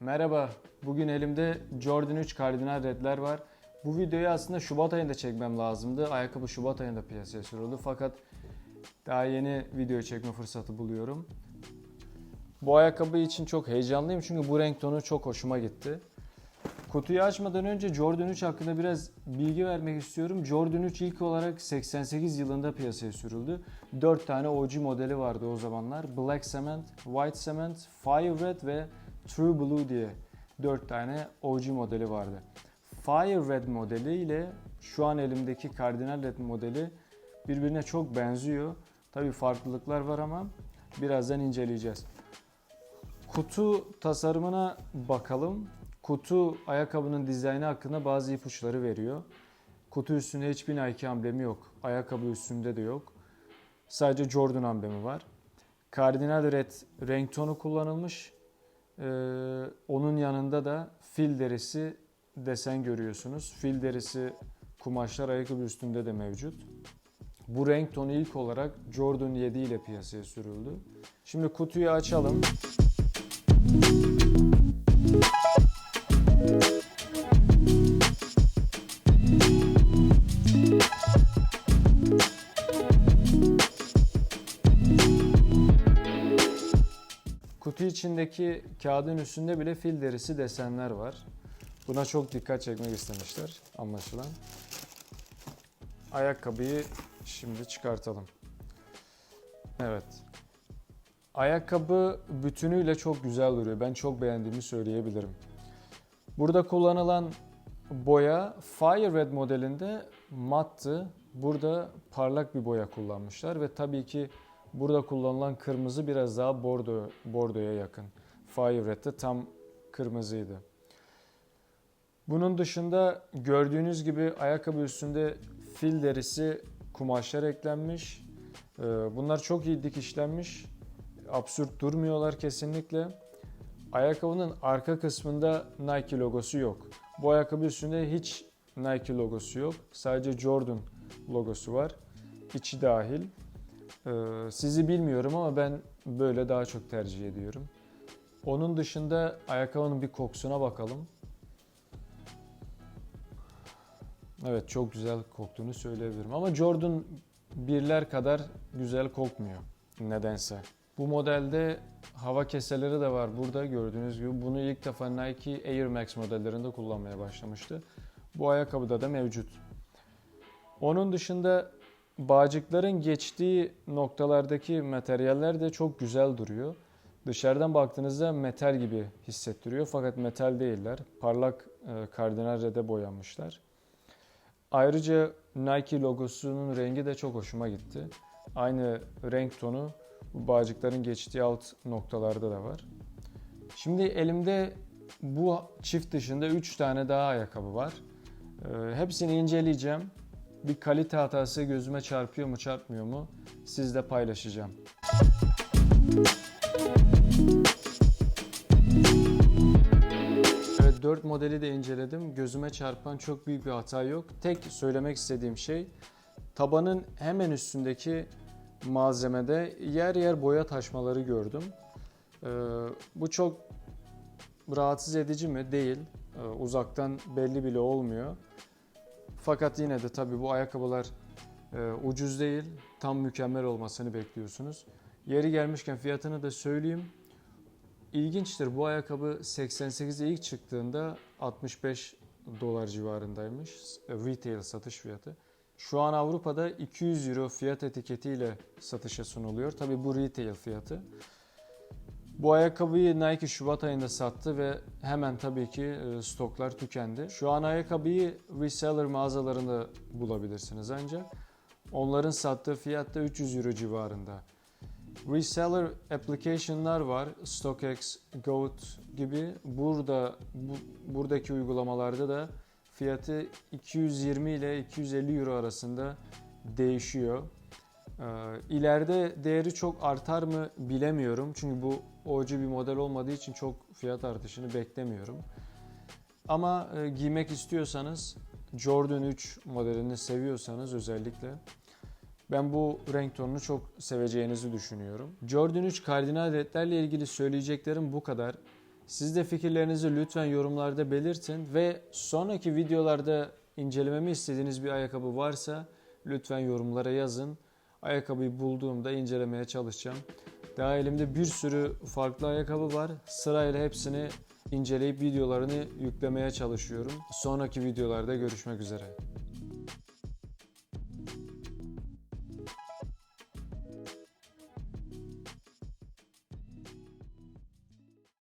Merhaba, bugün elimde Jordan 3 kardinal redler var. Bu videoyu aslında Şubat ayında çekmem lazımdı. Ayakkabı Şubat ayında piyasaya sürüldü fakat daha yeni video çekme fırsatı buluyorum. Bu ayakkabı için çok heyecanlıyım çünkü bu renk tonu çok hoşuma gitti. Kutuyu açmadan önce Jordan 3 hakkında biraz bilgi vermek istiyorum. Jordan 3 ilk olarak 88 yılında piyasaya sürüldü. 4 tane OG modeli vardı o zamanlar. Black Cement, White Cement, Fire Red ve True Blue diye 4 tane OG modeli vardı. Fire Red modeli ile şu an elimdeki Cardinal Red modeli birbirine çok benziyor. Tabi farklılıklar var ama birazdan inceleyeceğiz. Kutu tasarımına bakalım. Kutu ayakkabının dizaynı hakkında bazı ipuçları veriyor. Kutu üstünde hiçbir Nike amblemi yok. Ayakkabı üstünde de yok. Sadece Jordan amblemi var. Cardinal Red renk tonu kullanılmış. Ee, onun yanında da fil derisi desen görüyorsunuz. Fil derisi kumaşlar ayakkabı üstünde de mevcut. Bu renk tonu ilk olarak Jordan 7 ile piyasaya sürüldü. Şimdi kutuyu açalım. Kutu içindeki kağıdın üstünde bile fil derisi desenler var. Buna çok dikkat çekmek istemişler anlaşılan. Ayakkabıyı şimdi çıkartalım. Evet. Ayakkabı bütünüyle çok güzel duruyor. Ben çok beğendiğimi söyleyebilirim. Burada kullanılan boya Fire Red modelinde mattı. Burada parlak bir boya kullanmışlar ve tabii ki burada kullanılan kırmızı biraz daha bordo bordoya yakın. Fire Red'de tam kırmızıydı. Bunun dışında gördüğünüz gibi ayakkabı üstünde fil derisi kumaşlar eklenmiş. Ee, Bunlar çok iyi dikişlenmiş. Absürt durmuyorlar kesinlikle. Ayakkabının arka kısmında Nike logosu yok. Bu ayakkabı üstünde hiç Nike logosu yok. Sadece Jordan logosu var. İçi dahil. Ee, Sizi bilmiyorum ama ben böyle daha çok tercih ediyorum. Onun dışında ayakkabının bir kokusuna bakalım. Evet çok güzel koktuğunu söyleyebilirim. Ama Jordan birler kadar güzel kokmuyor nedense. Bu modelde hava keseleri de var burada gördüğünüz gibi. Bunu ilk defa Nike Air Max modellerinde kullanmaya başlamıştı. Bu ayakkabıda da mevcut. Onun dışında bağcıkların geçtiği noktalardaki materyaller de çok güzel duruyor. Dışarıdan baktığınızda metal gibi hissettiriyor fakat metal değiller. Parlak e, kardinal rede boyanmışlar. Ayrıca Nike logosunun rengi de çok hoşuma gitti. Aynı renk tonu bu bağcıkların geçtiği alt noktalarda da var. Şimdi elimde bu çift dışında 3 tane daha ayakkabı var. Ee, hepsini inceleyeceğim. Bir kalite hatası gözüme çarpıyor mu çarpmıyor mu sizle paylaşacağım. Evet 4 modeli de inceledim. Gözüme çarpan çok büyük bir hata yok. Tek söylemek istediğim şey tabanın hemen üstündeki malzemede yer yer boya taşmaları gördüm. Ee, bu çok rahatsız edici mi? Değil. Ee, uzaktan belli bile olmuyor. Fakat yine de tabii bu ayakkabılar e, ucuz değil. Tam mükemmel olmasını bekliyorsunuz. Yeri gelmişken fiyatını da söyleyeyim. İlginçtir bu ayakkabı 88'e ilk çıktığında 65 dolar civarındaymış e, retail satış fiyatı. Şu an Avrupa'da 200 euro fiyat etiketiyle satışa sunuluyor. Tabi bu retail fiyatı. Bu ayakkabıyı Nike Şubat ayında sattı ve hemen tabii ki e, stoklar tükendi. Şu an ayakkabıyı reseller mağazalarında bulabilirsiniz ancak onların sattığı fiyat da 300 euro civarında. Reseller application'lar var. StockX, Goat gibi. Burada bu, buradaki uygulamalarda da fiyatı 220 ile 250 euro arasında değişiyor. Ee, ileride değeri çok artar mı bilemiyorum. Çünkü bu OG bir model olmadığı için çok fiyat artışını beklemiyorum. Ama e, giymek istiyorsanız Jordan 3 modelini seviyorsanız özellikle ben bu renk tonunu çok seveceğinizi düşünüyorum. Jordan 3 kardinal redlerle ilgili söyleyeceklerim bu kadar. Siz de fikirlerinizi lütfen yorumlarda belirtin ve sonraki videolarda incelememi istediğiniz bir ayakkabı varsa lütfen yorumlara yazın. Ayakkabıyı bulduğumda incelemeye çalışacağım. Daha elimde bir sürü farklı ayakkabı var. Sırayla hepsini inceleyip videolarını yüklemeye çalışıyorum. Sonraki videolarda görüşmek üzere.